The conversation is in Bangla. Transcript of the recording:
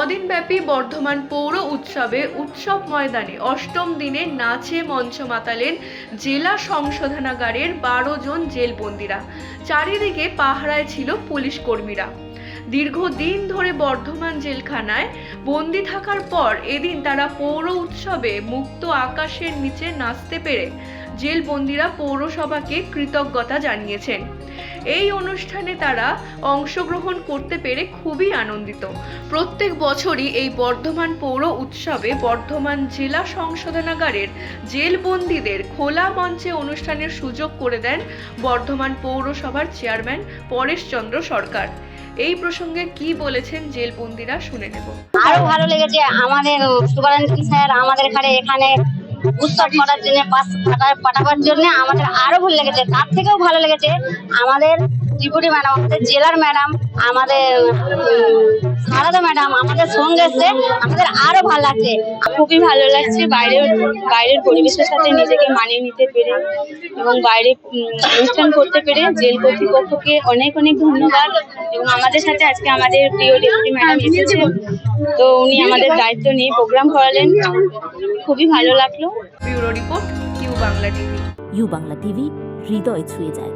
দিনব্যাপী বর্ধমান পৌর উৎসবে উৎসব ময়দানে অষ্টম দিনে নাচে মঞ্চ মাতালেন জেলা সংশোধনাগারের বারো জন জেলবন্দিরা। চারিদিকে পাহারায় ছিল পুলিশ কর্মীরা। দীর্ঘদিন ধরে বর্ধমান জেলখানায় বন্দি থাকার পর এদিন তারা পৌর উৎসবে মুক্ত আকাশের নিচে নাচতে পেরে জেলবন্দিরা পৌরসভাকে কৃতজ্ঞতা জানিয়েছেন। এই অনুষ্ঠানে তারা অংশগ্রহণ করতে পেরে খুবই আনন্দিত। প্রত্যেক বছরই এই বর্ধমান পৌর উৎসবে বর্ধমান জেলা সংশোধনাগারের জেলবন্দীদের খোলা মঞ্চে অনুষ্ঠানের সুযোগ করে দেন বর্ধমান পৌরসভার চেয়ারম্যান পরেশচন্দ্র সরকার। এই প্রসঙ্গে কি বলেছেন জেলবন্দীরা শুনে নেব। আরও ভালো লেগেছে আমাদের সুপারিনটেন্ডেন্ট স্যার, আমাদের এখানে এখানে উৎসব করার জন্য পাঠা- পাঠাবার জন্য আমাদের আরও ভালো লেগেছে। তার থেকেও ভালো লেগেছে আমাদের ত্রিপুরি ম্যাডাম আমাদের জেলার ম্যাডাম আমাদের সারদা ম্যাডাম আমাদের সঙ্গে এসছে আমাদের আরও ভালো লাগছে। খুবই ভালো লাগছে বাইরের বাইরের পরিবেশের সাথে নিজেকে মানিয়ে নিতে পেরে এবং বাইরে অনুষ্ঠান করতে পেরে জেল কর্তৃপক্ষকে অনেক অনেক ধন্যবাদ এবং আমাদের সাথে আজকে আমাদের প্রিয় ডেপুটি ম্যাডাম এসেছে। তো উনি আমাদের দায়িত্ব নিয়ে প্রোগ্রাম করালেন। খুবই ভালো লাগল। Bureau report Q Bangla TV. U Bangla TV হৃদয় ছুঁয়ে যায়।